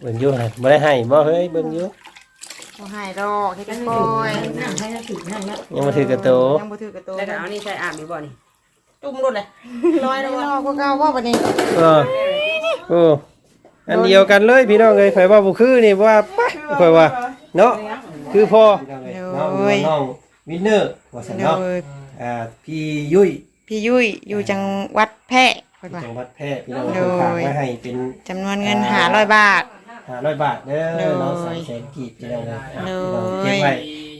เบิ่งอยู่นะบ่ได้ให้บ่เฮ้ยเบิ่งอยู่บ่ให้ดอกเฮ็ดกันก่อยนั่งให้เราถึงนั่งแล้วยังบ่ถือกระโตยังบ่ถือกระโตแล้วก็เอานี่ใส่อาบอยู่บ่นี่จุ่มรถเลยลอยแล้วบ่ก็เก่าบ่บัดนี้เออโอ้อันเดียวกันเลยพี่น้องเอ้ยไผว่าบ่คือนี่ว่าปะข่อยว่าเนาะคือพ่อเนาะน้องวินเนอร์ว่าซั่นโดเนาะยอ่าพี่ยุ้ยพี่ยุ้ยอยู่จังหวัดแพร่เพิ่นว่าจังหวัดแพร่พี่น้องโดเพิ่นยฝากมาให้เป็นจำนวนเงิน500บาท 500บาทเด้โดอยเนาะ3แสนกีบพี่น้องเอ้ยโดยพี่น้องเก็บไว้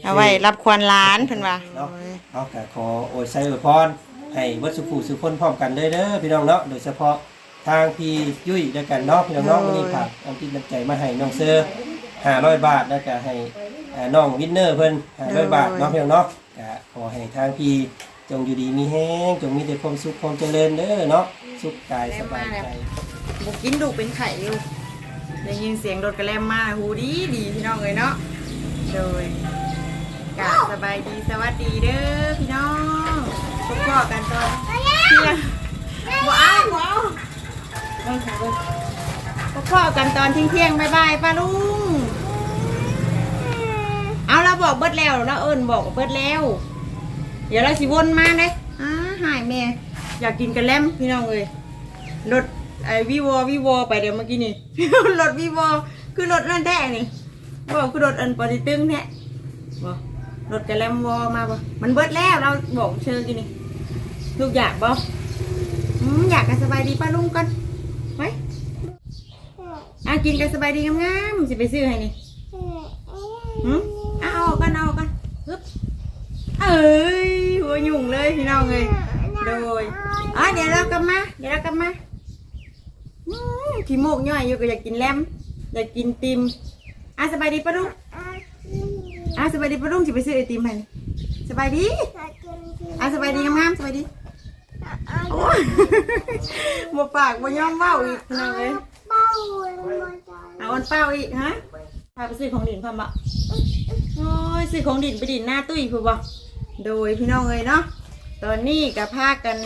เอาไว้รับควรหลานเพิ่นว่าเนาะเอาก็ขอโอยไซอวยพรให้เบิดสุขสุขคนพร้อมกันเด้อเด้อพี่น้องเนาะโดยเฉพาะทางพี่ยุ้ยด้วยกันเนาะพี่น้องเนาะวันนี้ฝากอันที่น้ำใจมาให้น้องเซอร์500 บาทแล้วก็ให้อ่าน้องวินเนอร์เพิ่น500บาทเนาะพี่น้องเนาะก็ขอให้ทางพี่จงอยู่ดีมีแห้งจงมีแต่ความสุขความเจริญเด้อเนาะสุขกายสบายใจ บุกินดุเป็นไข่อยู่ ได้ยินเสียงรถกระแลมมาหูดีดีพี่น้องเลยเนาะโดยกาสบายดีสวัสดีเด้อพี่น้องพบพ่อกันตอนเที่ยงว้าวว้าวพบกันตอนเที่ยงเที่ยงบายบายป้าลุงเอาเราบอกเบิดแล้วเราเอิญบอกเบิดแล้ว เดี๋ยวเราสิวนมาเลยอ่าหายแม่อยากกินกระแลมพี่น้องเลยรถ ไอวีวอวีวอไปเดี๋ยวเมื่อกี้นี่ รถวีวอคือรถนั่นแท้นี่บอกคือรถอันปอติตึงแท้บอกรถกระแลมวอมาบ่มันเบิดแล้วเราบอกเชิญกินนี่ลูกอยากบ่อืมอยากกันสบายดีป้าลุงกันไว้อะกินกันสบายดีงามๆสิไปซื้อให้นี่หืมเอาออกกันเอาออกกันฮึบเอ้ยหัวหยุ่งเลยพี่น้องเลยโดยอะเดี๋ยวเรากลับมาเดี๋ยวเรากลับมา ขี้โมกย่อยอยู่ก็อยากกินแลมอยากกินติมอะสบายดีปะลุงอะสบายดีปะลุงจะไปซื้อไอติมให้สบายดีอะสบายดีงามๆสบายดีโอ้ยบ่ปากบ่ยอมเว้าอีกน้องเอ้ยเอาอันเป้าอีกฮะพาไปซื้อของดินพ่อมะโอ้ยซื้อของดินไปดินหน้าตุ้ยพูบ่โดยพี่น้องเอ้ยเนาะตอนนี้ก็พากัน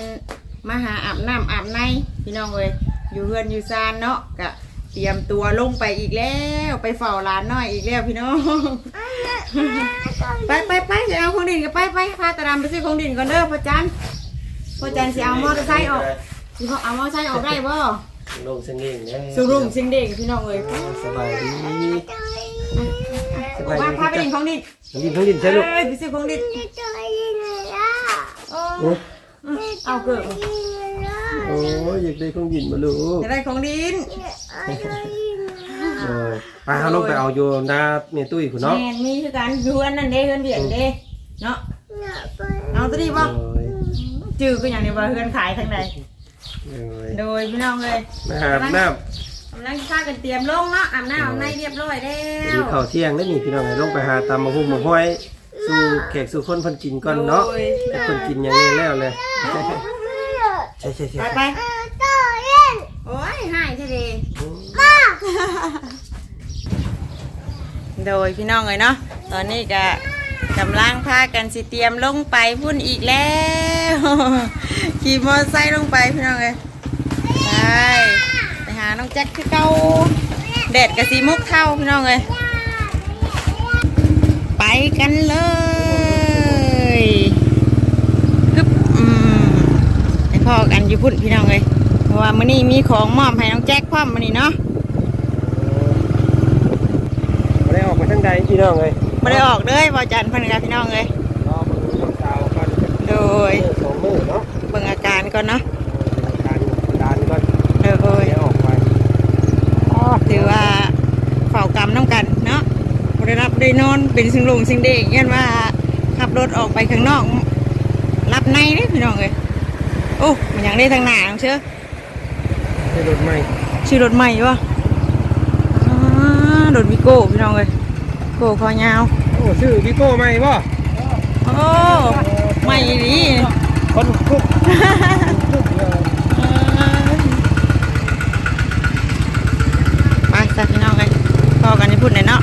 มาหาอาบน้ำอาบในพี่น้องเอ้ย อยู่เฮือนอยู่ซานเนาะก็เตรียมตัวลงไปอีกแล้ว ไปเฝ้าร้านน้อยอีกแล้วพี่น้องไปไปไปจะเอาของดินก็ไปไปพาตาดำไปซื้อของดินก่อนเด้อพ่อจันพ่อจันสิเอามอเตอร์ไซค์ออกสิเอามอเตอร์ไซค์ออกได้บ่ลงเสียงเองเด้อสูรุ่งสิงเด็กพี่น้องเอ้ยสบายดีสบอบายกว่าดีพาไปดินของดินทั้งดินทั้งดินใช่ลูกเอ้ยไปซื้อของดินโอ้โอ้เอาเกิด โอ้ยอยากได้ของดินมาลูกจะได้ของดินเออไปเอาลงไปเอาอยู่หน้าเมตุ้ยคุณเนาะแม่นมีคือกันอยู่อันนั้นเด้เฮือนเบียดเด้เนาะเอาตัวนี้บ่โอ้ยจื้อก็อย่างนี้ว่าเฮือนขายทางใดโอ้ยโดยพี่น้องเลยมาหาน้กำลังพากันเตรียมลงเนาะอาบน้ำอาบในเรียบร้อยแล้ำมีวข้าวเที่ยงแล้วนี่พี่น้องให้ลงไปหาตำมะฮุ่มมะห้อย สู่แขกสู่คนเพิ่นกินก่อนเนาะให้เพิ่นกินอย่างนี้แล้วเลย ใช่ใช่ใช่ไปไปโอ้ยหายใช่ดีโดยพี่น้องเลยเนาะตอนนี้ก็กำลังพากันสิเตรียมลงไปพุ่นอีกแล้วขี่มอเตอร์ไซค์ลงไปพี่น้องเลยไปไปหาน้องแจ็คคือเก่าแดดกับสีมุกเท่าพี่น้องเลยไปกันเลยฮึบอืมไป พ่อกันอยู่พุ่นพี่น้องเลยเพราะว่ามื้อนี้มีของมอบให้น้องแจ็คพร้อมมื้อนี้เนาะบ่ได้ออกไปทางใดพี่น้องเลยไม่ได้ออกเลยบอจันเพันกับพี่น้องเลยรอมึงลูกสาวก่อนโดยเออสองมื้อเนาะเบิ่งอาการก่อนเนาะการการก่อนโดยเดี๋ยวออกไปถือว่าเฝ้ากรรมน้ำกันเนาะบ่ได้รับได้นอนเป็นสิ่งลงสิ่งเด็กยันว่าขับรถออกไปข้างนอกรับในเด้พี่น้องเลย โอ้มันยังได้ทางหน้าน้องเชื่อให้รถใหม่ชื่อรถใหม่วะอ่ารถวิโก้พี่น้องเลยโก้คอยาวโอ้ชื่อวิโก้ใหม่ป่ะโอ้ใหม่ดีคนคุกไปจ้ะพี่น้องเลยพอกันที่พูดหน่อยเนาะ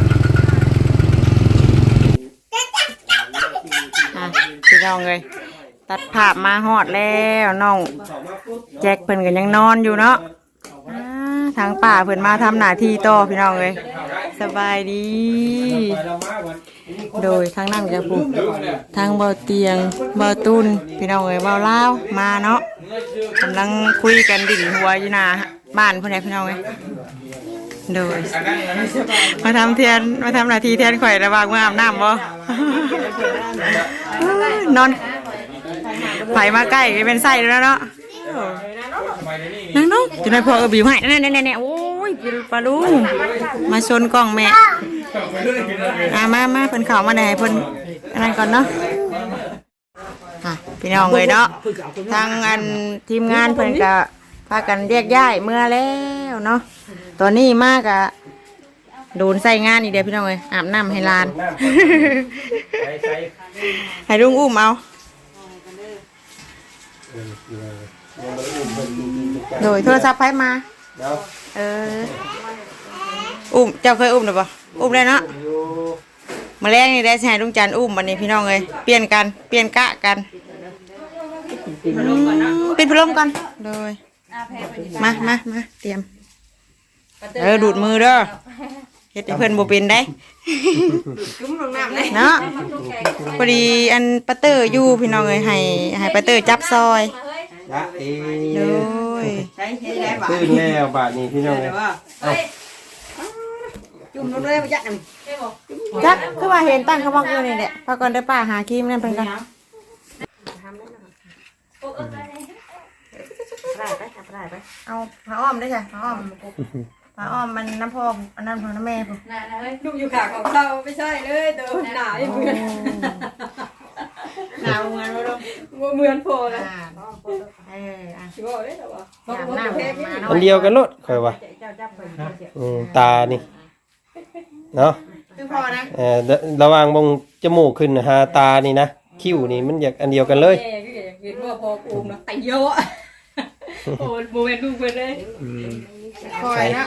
อะพี่น้องเลย ตัดภาพมาฮอดแล้วน้อง แจ็คเพิ่นก็ยังนอนอยู่เนาะอ่าทางป่าเพิ่นมาทำหน้าที่ต่อพี่น้องเลยสบายดี โดยทางนั่งจะปลูกทางเบาเตียงเบาตุนพี่น้องเอ้ยเบาเล่ามาเนาะกำลังคุยกันดิ่นหัวอยู่นาบ้านเพื่อนแหละพี่น้องเอ้ยโดย มาทำเทียนมาทำหน้าที่แทนข่อยระวางเมื่ออาบน้ำบ่นอน ไผมาใกล้ก็เป็นไส้แล้วเนาะนั่งนกจะได้พอเออบิวให้นั่นนั่นนั่นโอ้ยปลาลุงมาชนกล่องแม่อามามาเพิ่นเข้ามาไหนเพิ่นอันนั้นก่อนเนาะอะพี่น้องเลยเนาะทางอันทีมงานเพิ่นก็พากันเรียกย้ายเมื่อแล้วเนาะตอนนี้มากอะโดนใส่งานอีเดียวพี่น้องเลยอาบน้ำให้ลาน ให้ลุงอุ้มเอา โดยโทรศัพท์ไผมา เออ อุ้มเจ้าเคยอุ้มหรือเปล่าอุ้มได้เนาะมาแรกนี่ได้ใช้ลุงจันทร์อุ้มวันนี้พี่น้องเลยเปลี่ยนกัน เปลี่ยนกะกันปิดพัดลมก่อนเนาะปิดพัดลมก่อนโดยมามามาเตรียม เออดูดมือเด้อ เฮ็ดให้เพื่อนบ่เป็นได้เนาะพอดีอันปาเตอร์อยู่พี่น้องเลยให้ให้ปาเตอร์จับซอยละเอโดยขึ้นแล้วบาทนี้พี่น้องเลยจุ่มลงเลยมายัดกันจักคือว่าเห็นตั้งเขาบอกอยู่นี่แหละพาก่อนได้อป้าหาครีมนั่นเพิ่นกันได้ไปทำได้ไปเอาผ้าอ้อมได้จ้ะผ้าอ้อม ผ้าอ้อมมันน้ำพองอันนั้นของน้ำแม่พุ่นลูกอยู่ขาของเราไม่ใช่เลยตัวหนาไม่เหมือนหนาวเงินบ่ลงเหมือนโพนะอ่าเอออะชิบอกได้หรอวะอาบน้ำมาเนาะอันเดียวกันโลดค่อยว่าเจ้าจับไปอืมตานี่เนาะคือพอนะเออระระหว่างบงจมูกขึ้นหาตานี่นะคิ้วนี่มันอยากอันเดียวกันเลย แม่ก็เห็นว่าพอกูนะแต่เยอะโอ้โมเมนต์ลูกไปเลย คอยนะ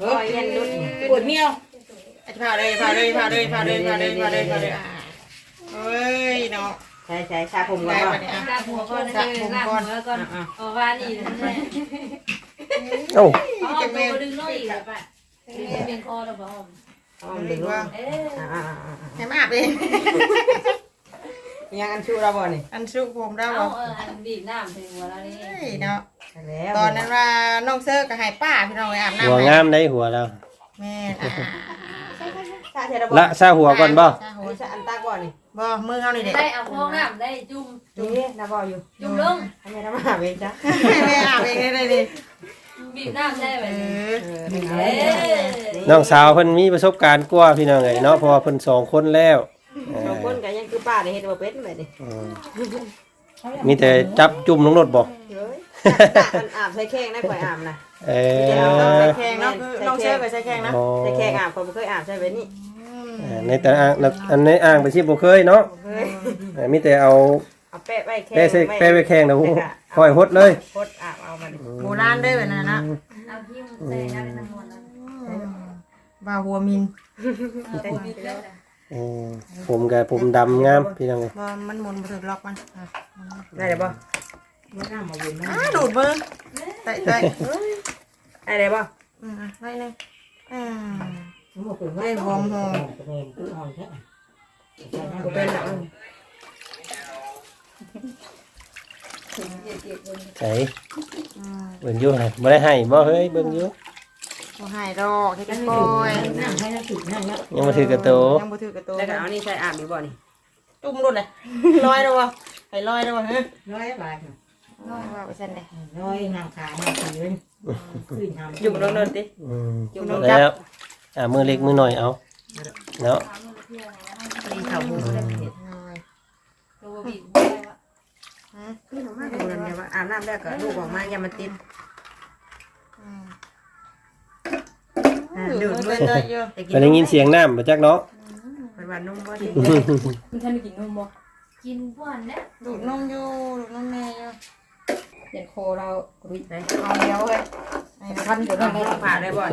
เฮ้ยยันดุดปวดเมียวพาเลยพาเลยพาเลยพาเลยพาเลยพาเลยพาเลยเฮ้ยเนาะใช่ใช่ชาผมก่อได้นปะเนี่ยลากหัวก่อนนะเลยลากหัวก่อนเอาว่านี่นะใช่เอ้าเอาเอาตัวดึงน้อยอีกเลยป่ะเป็นคอหรือเปล่าอ๋อดึงว่าเอ๊ะอ่าให้มาอาบเองยังอันชูเราบ่นี่อันสุกผมได้เอาบ่เอออันบีบน้ำถึงหัวแล้วนี่เฮ้ยเนาะ แล้วตอนนั้นว่าน้องเซอร์ก็ให้ป้าพี่น้องไปอาบน้ำหัวงามได้หัวแล้วแม่อ่าชาเทระบ่ละซาหัวก่อนบ่จ้าโหชาอันตากบ่นี่บ่มือเขานี่เด็กได้เอาพองน้ำได้จุ่มนี่นะบ่อยู่จุ่มลงอันนี้ทำมาเวจ้ะแม่อาบเองได้เลยดิบีบน้ำได้แบบเอนี้อเอ๊ะน้องสาวเพิ่นมีประสบการณ์กว่าพี่น้องเอ้ยเนาะเพราะว่าเพิ่นสองคนแล้วเอสองอคนกันยังคือป้าได้เฮ็ดบ่เป็นแบบนี้อืมมีแต่จับจุ่มลงรถบ่เฮ้ยมัน อาบใส่แข้งได้ข่อยอาบนะเอต้องอใส่แข่งเนาะคือน้องเซอร์ก็ใส่แข่งนะอ๋อใส่แข้งอาบข่อยบ่เคยอาบใส่แบบนี้เออในแต่อ่างอันในอ่างไปชิบ่เคยเนาะเฮ้ยเออมีแต่เอาเอาแปะไว้แข้งแป้ใส่แป้ไปแข่งแล้วค่อยหดเลยพดอาบเอามาดิโบราณเด้อแบบนั้นนะเอาที่ใส่น้ำในน้ำมันแล้วบ่าวหัวมินบีบแล้วเออผมกับผมดำงามพี่น้องเอ้ยบ่มันหมุนบ่ถึงล็อกมันอะได้เลยป่ะไม่น่ามาบุญนะ อ่าดูดมือใส่ใส่ได้เลยป่ะอืมอะไว้เลยอืมได้ได้หอมหอมกูเป็นหลังใส่เบิ่งอยู่ให้บ่ได้ให้บ่เฮ้ยเบิ่งอยู่บ่ให้ดอกเฮ็ดกันบ่อยยังบ่ถือกระโตยังบ่ถือกระโตแล้วก็เอานี่ใส่อาบอยู่บ่นี่จุ่มรุ่นเลยลอยแล้ววะให้ลอยแล้ววะเฮ้ยร้อยบาท ลอยว่าไปซั่นเด้ร้อยนางขาหน้าคืนคืนทำจุ่มลงเนินดิอืมจุ่มลงแล้วอ่ามือเล็กมือหน่อยเอาเนาะตีเข่าหูลอยตัวบีบได้วะดูนั่นไงว่าอาบน้ำแล้วก็ลูกออกมาอย่ามันติดอืมดื่มเลเลยยเยอะไปได้ยินเสียงน้ำมาจากเนาะเป็นวันนุ่มบ่ดิมันท่านกินนมบ่กินป้อนเนี่ยดูดนมอยู่ดูดนมแม่อยู่ เดี๋ยวโคเรารุยไปเอาเดียวเว้ยให้พันเดี๋ยวเราเอาผ่าได้บ่อ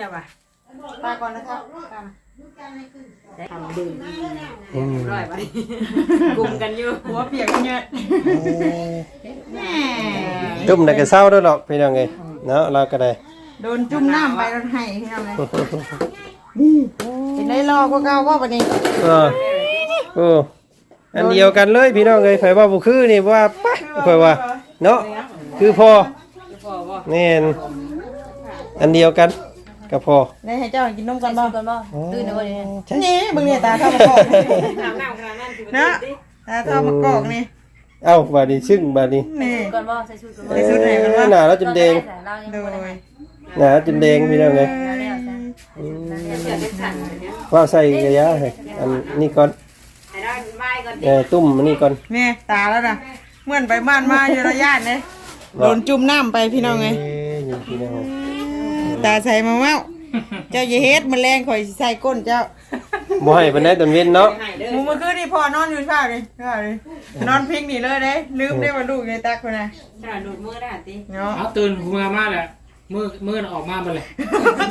ย่าว่ะป้าก่อนนะครับตามทำดื่มอืมร้อยไปกลุ่มกันอยู่หัวเปียกเนี่ยแหม่ตุ้มได้ก็เศร้าด้วยหรอกพี่น้องเอ้ยเนาะเราก็ได้โดนจุ่มน้ำไปรถไห้พี่น้องเลยเป็นได้รอก็เก่าว่าบัดนี้เออโอ้อันเดียวกันเลยพี่น้องเอ้ยไผว่าบ่คือนี่ว่าปะข่อยว่า เนาะคือพอแม่นอันเดียวกันก็พอได้ให้เจ้ากินนมกันบ่ก่อนบ่ตื่นนะบ่เดี๋ยวนี้ใช่นี่เบิ่งเนี่ยตาเท่ามะกอกนะตาเท่ามะกอกนี่เอ้าบาดนี้ซึ่งบาดนี้นี่ก่อนบ่ใส่ชุดก่อนบ่ใส่ชุดไหนกันวะหน้าเราจนแดงเรายังโดบ่ได้ยหน้าจนแดงพี่น้องเอ้ยเราแล้วซะอืมว่าใส่กระยะให้อันนี้ก่อน เออตุ้มอันนี้ก่อนนี่ตาแล้วนะเหมือนไปบ้านมาอยู่ระยะเนี่ยโดนจุ่มน้ำไปพี่น้องไงเอ้ยนี่พี่น้องตาใส่มาเมาเจ้าอย่าเฮ็ดมันแรงข่อยสิใส่ก้นเจ้าบ่ให้ปานใดตอนเว้นเนาะหมูเมื่อคืนนี่พ่อนอนอยู่ข้าวเลยข้าวเลยนอนพิงนี่เลยเด้ลืมได้มาลูกในตักคนน่ะขนาดดูดมือได้ติเนาะเอาตื่นกูมามาแหละมือมือน่ะออกมาไปเลย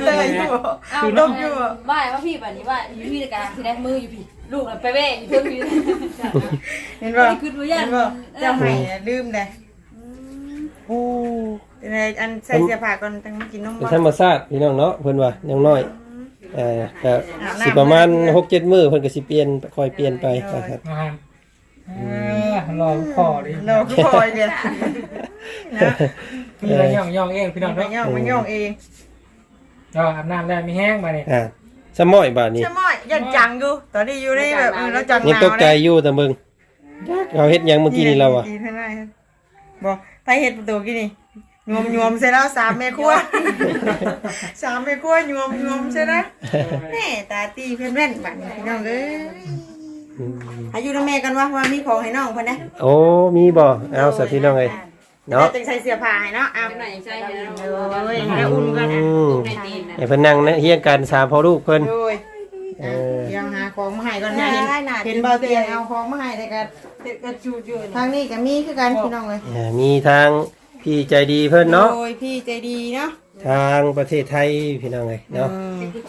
เตยอยู่อ้าวคือลต้งมอยู่ว่าว่าพี่บัดนี้ว่าอยู่พี่ในการสิได้มืออยู่พี่ ลูกน่ะไปเว้อยู่เพิ่นพี่เห็นบ่ไม่คิดว่าย่านเห็นบ่เจ้าให้น่ะลืมเลยโอ้เป็นไงอันใส่เสื้อผ้าก่อนตั้งมากินนมเป็นก่อนธรรมชาติพี่น้องเนาะเพิ่นว่ายังน้อยเอ่อก็อาบน้ำสิประมาณ6-7มื้อเพิ่นก็สิเปลี่ยนค่อยเปลี่ยนไปครับนะครับเออรอพอดิเราก็พอยเลยนะมีอะไรย่องย่องเองพี่น้องมันเนาะย่องมันย่องเองก็อาบน้ำแล้วมีแห้งมาเนี่ยอ่าสมอยบาดนี้ใช่ไหมยั นจังอยู่ตอนนี้อยู่ในแบบเออเราจังหยังนาวตกใจอยู่แต่มึงเขาเฮ็ดหยังเมื่อกี้นี่เราอะ ดีเท่าไหร่ครับบอกไปเห็ดประตูกี่นี่ยวมยวมเสร็จแล้วสามแม่ครัวสามแม่ครัวยวมยวมใช่ไหมแม่ตาตีเพื่อนแว่นบัดนี้พี่น้องเอ้ยอายุน้ำแม่กันวะว่ามีของให้น้องเพิ่นนะโอ้มีบ่เอาสัตว์พี่น้องเอ้ยเนาะแต่งใส่เสื้อผ้าให้เนาะเอาไหนใช่แล้วโอ้ยแล้วอุ่นกันอือะมในตีนนะให้เพิ่นนั่งนะเฮียงกันสามพ่อลูกเพิ่น โอ้ย เออยังหาของมาให้ก่อนนะเห็นเห็นเบาเตียงเอาของมาให้แต่ก็ก็จูดอยู่ทางนี้ก็มีคือกันพี่น้องเลยอ่ามีทางพี่ใจดีเพิ่นเนาะ โอ้ยพี่ใจดีเนาะทางประเทศไทยพี่น้องเอ้ยเนาะ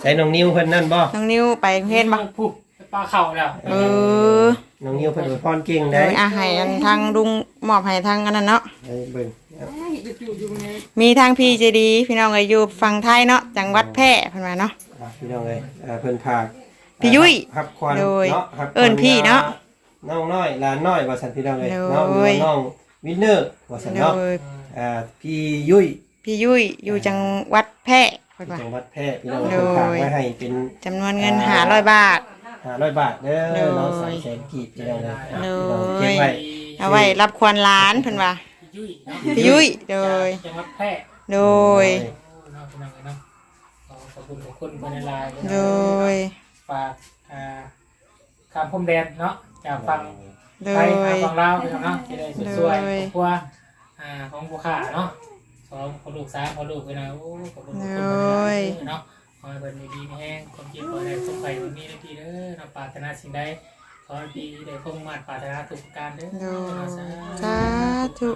ใส่น้องนิวเพิ่นนั่นบ่ น้องนิวไปกรุงเทศบ่ผู้ปลาเข่าแล้วเออน้องนิวเพิ่นอวยพรเก่งโดได้ยอาให้อันทางลุงมอบให้ทางอันนั้นเนาะให้เบิ่งเอามีทางพี่ใจดี พี่น้องเอ้ยอยู่ฝั่งไทยเนาะจังหวัดแพร่เพิ่นว่าเนาะอ่า พี่น้องเอ้ยอ่าเพิ่นพากพี่ยุ้ยฮับควันโดยเนาะฮับควัเอิ้นพี่เนาะน้องน้อยหลานน้อยว่าซั่นพี่น้องเอ้ยโดย เนาะหรือว่าน้องวินเนอร์ว่าซั่นโดเนาะยอ่าพี่ยุ้ยพี่ยุ้ยอยู่จังหวัดแพร่เพิ่นว่าจังหวัดแพร่พี่น้องโดเพิ่ยนฝากไว้ให้เป็น จำนวนเงิน500บาท500บาทเด้โดอยเนาะ3แสนกีบพี่น้องเอ้ยโดยพี่น้องเก็บไว้ เอาไว้รับควรหลานเพิ่นว่ายุ้ยเนาะพี่ยุ้ยโดย จังหวัดแพร่โดย โอ้เนาะพี่น้องเนาะ ขอบคุณขอบคุณคนในไลน์โดยฝากอ่าข้ามพรมแดนเนาะจากฝั่งโดไทยมายฝั่งลาวพี่น้องเนาะที่ได้สวยโดย ๆครอบครัวอ่าของผู้ขาเนาะสองคนลูกสามคนลูกไปนะโอ้ขอบคุณขอบคุณคนในไลน์เนาะขอให้เพิ่นมีดีมีแห้งความคิดขอให้ได้สมไปวันนี้นาทีเด้อเนาะปรารถนาสิ่งใด ขอให้ดีได้คงมาตรปรารถนาทุกประการเด้อโดยเนาะสาธุสาธุ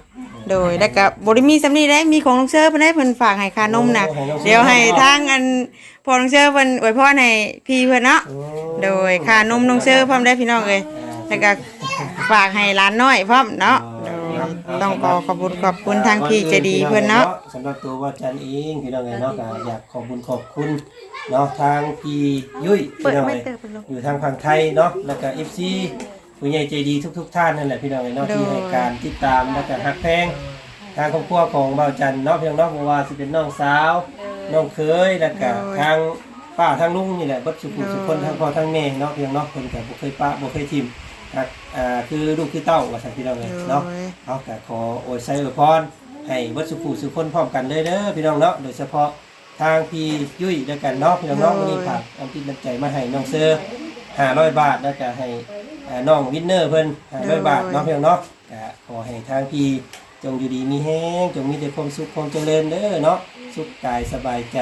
โดยแล้วก็บ่ได้มีสำนีได้มีของน้องเชอร์เพิ่นได้เพิ่นฝากให้ค่านมน่ะเดี๋ยวให้ทางอันพอน้องเชอร์เพิ่นอวยพรให้พี่เพิ่นเนาะโอ้โดยค่านมน้องเชอร์พร้อมได้พี่น้องเอ้ยแล้วก็ฝากให้หลานน้อยพร้อมเนาะโดย ต้องขอขอบคุณขอบคุณทางพี่ใจดีเพิ่นเนาะสำหรับตัวว่าจันเองพี่น้องเอ้ยเนาะก็อยากขอบคุณขอบคุณเนาะทางพี่ยุ้ยพี่น้องเอ้ยอยู่ทางฝั่งไทยเนาะแล้วก็ FC ผู้ใหญ่ใจดีทุก ๆ ท่านนั่นแหละพี่น้องเอ้ยเนาะที่ให้การติดตามและก็ฮักแพงทางครอบครัวของเบาจันเนาะเพียงเนาะเพราะว่าสิเป็นน้องสาวน้องเคยแล้วก็ทางป้าทางลุงนี่แหละเบัดสุขุสุคนทางพ่อทางแม่เนาะเพียงเนาะเพิ่นก็บ่เคยป้าบ่เคยทิมค รับอ่าคือลูกคือเต้าว่าซั่นพี่น้องเอ้ยเนาะเอาก็ขอโอวยไซอวยพรให้เบัดสุขุสุคนพร้อมกันเลยเด้อพี่น้องเนาะโดยเฉพาะทางพี่ยุ้ยด้วยกันเนาะพี่น้องเนาะวันนี้ฝากอันติดน้ำใจมาให้น้องเซอร์500บาทแล้วก็ให้อ่าน้องวินเนอร์เพิ่น500บาทเนาะพี่น้องเนาะก็ขอให้ทางพี่จงอยู่ดีมีแห้งจงมีแต่ความสุขความเจริญเด้อเนาะสุขกายสบายใจ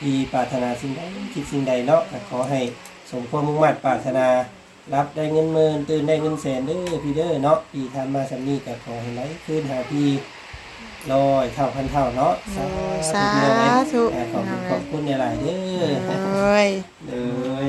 ที่ปรารถนาสิ่งใดคิดสิ่งใดเนาะก็ขอให้สมความมุ่งมั่นปรารถนา รับได้เงินหมื่นตื่นได้เงินแสนเด้อพี่เด้อเนาะพี่ทำมาสำนี้ก็ขอให้ไหลขึ้นหาพี่ลอยเท่าพันเท่าเนาะสาสาธุธุเด้อขอบคุณขอบคุณในหลายๆเด้อโอ้ยเด้อ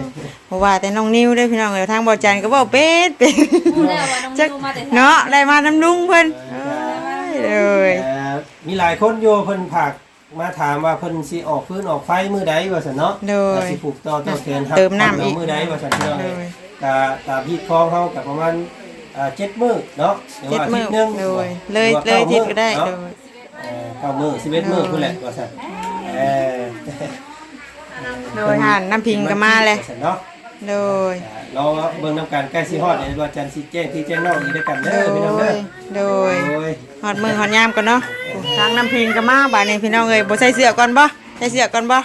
เพราะว่าแต่น้องนิวเด้อพี่น้องเอ้ยทางบ่จันก็เว้าเป็ดเป็ดรู้แล้วว่าน้องนิวมาแต่ไทยเนาะได้มาน้ำลุงเพิ่นเอ้ยเลยเอ่อมีหลายคนโยเพิ่นผักมาถามว่าเพิ่นสิออกพื้นออกไฟมื้อใดว่าซั่นเนาะโดยแล้วสิผูกต่อต่อแขนครับเติมน้ำอีกมื้อใดว่าซั่นพี่น้องโดเอ้ยย กะตามที่คลองเฮากับประมาณอ่า7มื้อเนาะหรือเจ็ดว่าอามืทิอตย์หนึงโดยเลยหรือว่าเลยก้าทิศมื้อก็ได้เนาะโดยเอ่อเก้ามื้อ11มื้อพุ่นแหละว่าซั่นเออโดยห่านน้ำพิงก็มาเลย ว่าซั่นเนาะโดยเราเบิ่งนำการใกล้สิฮอดเนี่ยว่าจันทร์สิแจ้งที่แจ้งน้องอีกด้วยกันโดเด้อพี่น้องเด้ยอโดย โอ้ยหอดมือหอดยามก่อนเนาะทางน้ำพิงก็มาบ่านี้พี่น้องเอ้ยบ่ใส่เสื้อก่อนบ่ใส่เสื้อก่อนบ่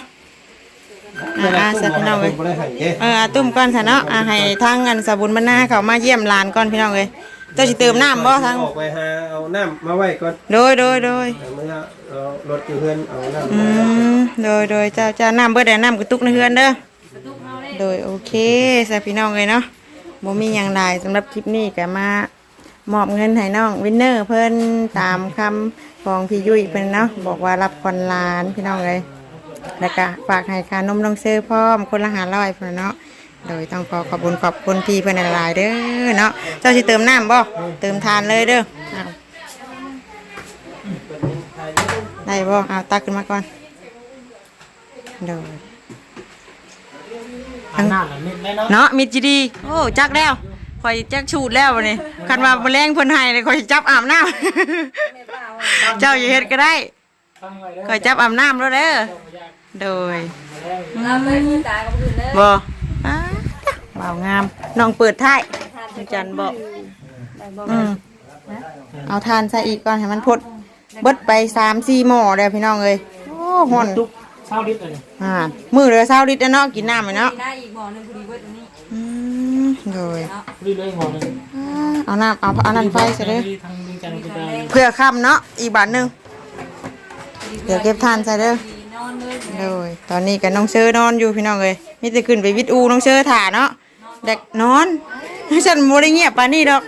อ่าอ่าใส่พี่น้องเอ้ยบ่ได้ให้เด้เอออาตุ้มก่อนซะเนาะอ่าให้ทางอันสาบุญบรรณาเขามาเยี่ยมหลานก่อนพี่น้องเอ้ยเจ้าสิเติมน้ำบ่ทางออกไปหาเอาน้ำมาไว้ก่อนโดยโดยโดยเอามื่อเอารถอยู่เพื่อนเอาน้ำอืมาไว้มโดยโดยเจ้าเจ้าน้ำเบิดได้น้ำกระตุกในเฮือนเด้อโดยโอเคใส่พี่น้องเลยเนาะบ่มีหยังหลายสำหรับคลิปนี้ก็มามอบเงินให้น้องวินเนอร์เพิ่นตามคำของพี่ยุ้ยเพิ่นเนาะบอกว่ารับคนล้านพี่น้องเลย แล้วก็ฝากให้ค่านมน้องเซอร์พร้อมคนละหาร้อยเพิ่นเนาะโดยต้องขอขอบคุณขอบคุณพี่เพิ่นหลายๆเด้อเนาะเจ้าสิเติมน้ำบ่เติมทานเลยเด้ออ้าวได้บ่เอาตักขึ้นมาก่อนโดยอันหน้าหลังนิดแม่เนาะเนาะมิดจีดีโอ้จักแล้วคอยจักชูดแล้ววันนี้คันว่าบ่แรงเพิ่นให้เลยคอยจับอาบน้ำเจ้าอย่าเฮ็ดก็ได้ฟังไว้เด้อ คอยจับอาบน้ำแล้วเด้อโดยเราเลยมือตากับอื่นเลยบ่อ้าบ่าวงามน้องเปิดท้ายจันบอกอืมเอาทานใส่อีกก่อนให้มันพดเบิดไป3-4หม้อแล้วพี่น้องเอ้ยโอ้ฮ้อนทุกเช้าดิบเลยอ่ามื้อเดือ20ลิตรแล้วเนาะกินน้ำไหมเนาะมีหน้าอีกบ่อหนึงพอดีเว้ยตรงนี้อืมโดยรีบเลยหมอหนึงอ่าเอาน้ำเอาเอาน้ำไฟซะเด้อทางดึงจันทร์ก็ได้เพื่อค่ำเนาะอีกบาทหนึ่ง เดี๋ยวเก็บทานใส่เด้อ นอนเลยเลยตอนนี้กับน้องเชอร์นอนอยู่พี่น้องเลยมีแต่ขึ้นไปวิดอูน้องเชอร์ถ่าเนาะเด็กนอนฉันโมได้เงียบปานนี้ดอก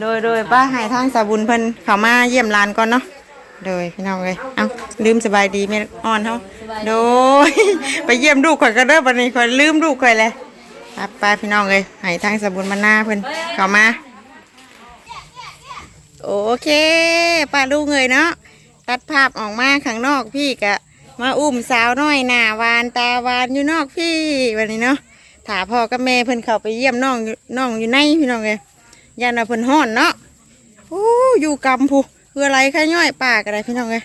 โดยโดยป้าให้ทางสาบุญเพิ่นเข้ามาเยี่ยมหลานก่อนเนาะโดยพี่น้องเลยเอ้าลืมสบายดีแม่อ่อนเฮาโดย ไปเยี่ยมลูกข่อยกันเด้อบัดนี้ข่อยลืมลูกข่อยเลยไปไปพี่น้องเลยให้ทางสาบุญมาหน้าเพิ่นเข้ามา โอเคป้าลูกเงยเนาะ ตัดภาพออกมาข้างนอกพี่กะ มาอุ้มสาวน้อยหน้าหวานตาหวานอยู่นอกพี่วันนี้เนาะถาพ่อกับแม่เพิ่นเข้าไปเยี่ยมน้องอยู่น้องอยู่ในพี่น้องเลยยันว่าเพิ่นห้อนเนาะโอ้อยู่กำผู้คืออะไรข้าย่อยป่ากันไรพี่น้องเลย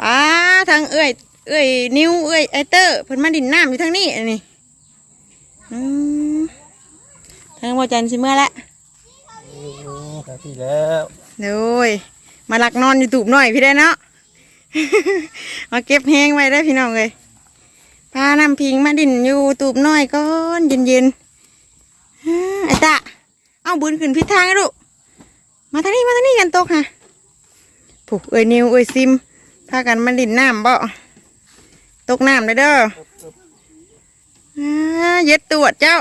ป้าทางเอ้ยเอ้ยนิ้วเอ้ยไอเตอร์เพิ่นมาดินน้ำอยู่ทางนี้อันนี้อืมทางโมจันทร์สิเมื่อละครับพี่แล้วโดย มาหลักนอนอยู่ตูบหน่อยพี่ได้เนาะมาเก็บแห้งไว้ได้พี่น้องเลยพาน้ำพิงมาดินอยู่ตูบหน่อยก่อนเย็นเย็นๆไอ้ตาเอาบุญขึ้นพิษทางให้ลูกมาทางนี้มาทางนี้กันตกค่ะผูกเอ้ยนิวเอ้ยซิมพากันมาดินน้ำบ่ตกน้ำเลยเด้ออ่าเย็ดตรวจเจ้า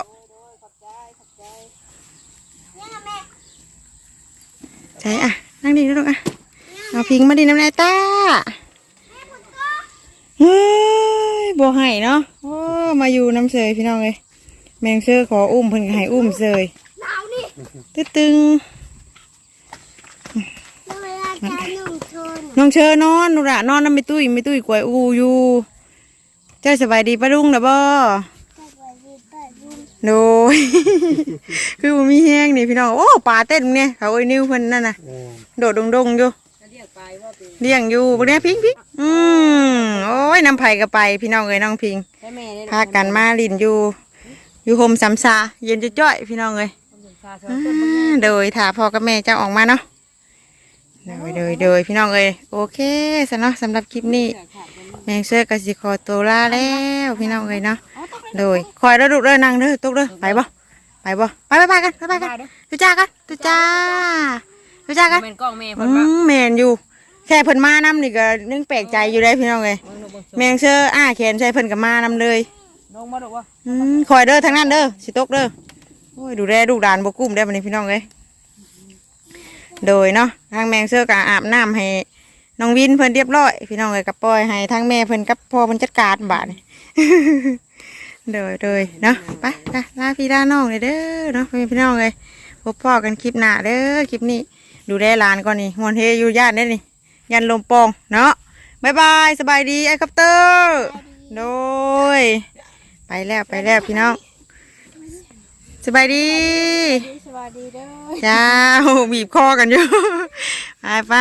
ใช่อะนั่งดีนะลูกอะ เอาพิงมาดีน้ำลายตาเฮ้ยบัวไห้เนาะโอ้มาอยู่น้ำเสยพี่น้องเลยแมงเสือขออุ้มเพิ่นก็ให้อุ้มเสยตึ๊ดตึงน้องเชอนอนนุระนอนน้ำไม่ตุ้ยไม่ตุ้ยกวยอูอยู่เจ้าสบายดีป้าลุงนะบ่โดยคือบ่มีแห้งนี่พี่น้องโอ้ปลาเต้นเนี่ยเขาไอ้นิ้วเพิ่นนั่นน่ะโดดดงๆอยู่ เลี้ยงอยู่บนนี้พิงพิงอืมโอ้ยน้ำไผ่ก็ไป พี่น้องเอ้ยน้องพิงให้แม่ได้พากันมาลินอยู่ อยู่โฮมสามซาเย็นจะจ้อยพี่น้องเอ้ยอ่าโดยถ้าพ่อกับแม่เจ้าออกมาเนาะโดยโดยโดยพี่น้องเอ้ยโอเคสเนาะสำหรับคลิปนี้ แมงเสื้อกสิคอตัวลาแล้วพี่น้องเอ้ยเนาะโดยคอยแล้วดูเด้อนั่งเด้อตกเด้อไปบ่ไปบ่ไปไปไปกันไปไปกันตุจ้ากันตุจ้า ตุจ้ากันเป็นกล้องแม่อืมแมนอยู่ แค่เพิ่นมานำนี่ก็นึงแปลกใจอยู่ได้พี่น้องเอ้ยแมงเสื้ออ้าแขนใส่เพิ่นก็มานำเลยลงมาดูว่าอืมคอยเด้อทางนั้นเด้อสิตกเด้อโอ้ยดูแลลูกดานบ่กุ้มได้อบัดนี้พี่น้องเอ้ยโดยเนาะทางแมงเสื้อก็อาบน้ำให้น้องวินเพิ่นเรียบร้อยพี่น้องเอ้ยก็ปล่อยให้ทางแม่เพิ่นกับพ่อเพิ่นจัดการบาดนี้โดยโดยเนาะไปไปลาพี่ลาน้องเลยเด้อเนาะพี่น้องเอ้ยพบพ่อกันคลิปหน้าเด้อคลิปนี้ ดูแลหลานก่อนนี่มวนเฮอยู่ญาติได้อนี่ยันลมปองเนาะบายบายสบายดีไอ้คัปเตอร์โดยไปแล้วไปแล้วพี่น้องสบายดีสวัสดีเด้อจ้าบีบคอกันอยู่ไปไป